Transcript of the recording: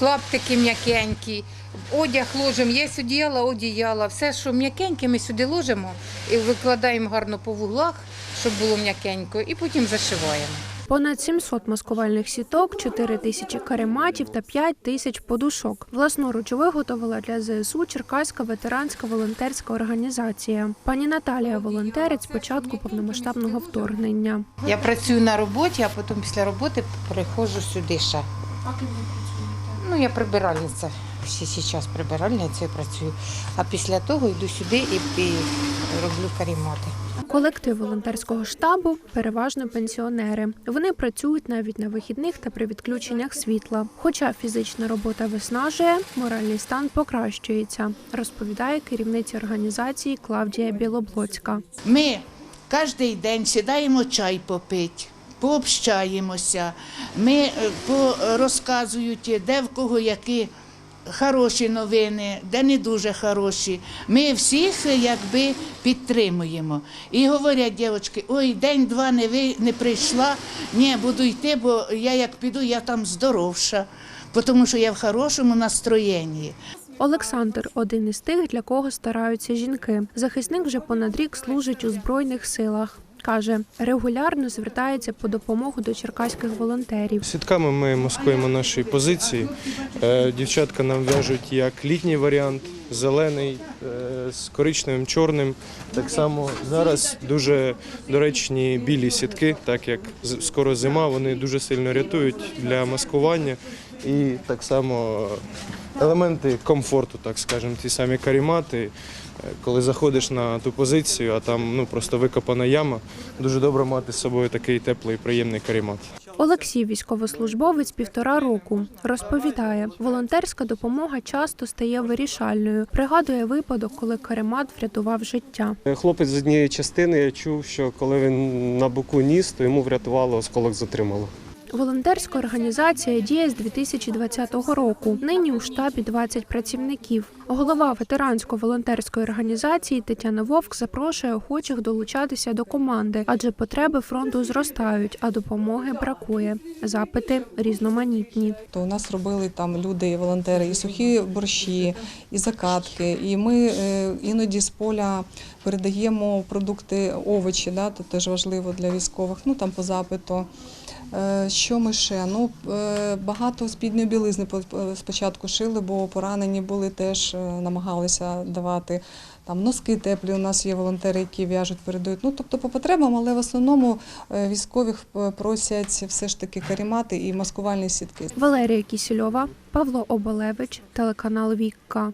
клаптики м'якенькі, одяг ложимо, є одіяла, одіяла. Все, що м'якеньке, ми сюди ложимо і викладаємо гарно по вуглах, щоб було м'якенько, і потім зашиваємо. Понад 700 маскувальних сіток, 4 тисячі карематів та 5 тисяч подушок. Власноруч виготовила для ЗСУ Черкаська ветеранська волонтерська організація. Пані Наталія волонтерить з початку повномасштабного вторгнення. Я працюю на роботі, а потім після роботи приходжу сюди ще. Ну, я прибиральниця. Ще зараз прибиральницею працюю. А після того йду сюди і, і роблю карімати. Колектив волонтерського штабу переважно пенсіонери. Вони працюють навіть на вихідних та при відключеннях світла. Хоча фізична робота виснажує, моральний стан покращується, розповідає керівниця організації Клавдія Білоблоцька. Ми кожен день сідаємо чай попити, пообщаємося, ми е, розказують, де в кого які хороші новини, де не дуже хороші. Ми всіх якби підтримуємо. І говорять дівчатки, ой, день-два не, ви, не прийшла, ні, буду йти, бо я як піду, я там здоровша, тому що я в хорошому настроєнні. Олександр один із тих, для кого стараються жінки. Захисник вже понад рік служить у збройних силах. Каже, регулярно звертається по допомогу до черкаських волонтерів. Сітками ми маскуємо наші позиції. Е, Дівчатка нам в'яжуть як літній варіант, зелений е, з коричневим, чорним. Так само зараз дуже доречні білі сітки, так як скоро зима, вони дуже сильно рятують для маскування. І так само елементи комфорту, так скажемо, ті самі карімати. Е, Коли заходиш на ту позицію, а там ну просто викопана яма, дуже добре мати з собою такий теплий, приємний карімат. Олексій, військовослужбовець півтора року, розповідає, волонтерська допомога часто стає вирішальною. Пригадує випадок, коли каремат врятував життя. Хлопець з однієї частини я чув, що коли він на боку ніс, то йому врятувало осколок затримало. Волонтерська організація діє з 2020 року. Нині у штабі 20 працівників. Голова ветерансько-волонтерської організації Тетяна Вовк запрошує охочих долучатися до команди, адже потреби фронту зростають, а допомоги бракує. Запити різноманітні. То у нас робили там люди, і волонтери, і сухі борщі, і закатки. І ми е, іноді з поля передаємо продукти, овочі, да, то теж важливо для військових. Ну там по запиту. Е, Що ми ще? Ну е, багато спідньої білизни по- спочатку шили, бо поранені були теж е, намагалися давати. Там носки теплі. У нас є волонтери, які в'яжуть, передають. Ну тобто по потребам, але в основному е, військових е, просять все ж таки карімати і маскувальні сітки. Валерія Кісільова, Павло Оболевич, телеканал Вікка.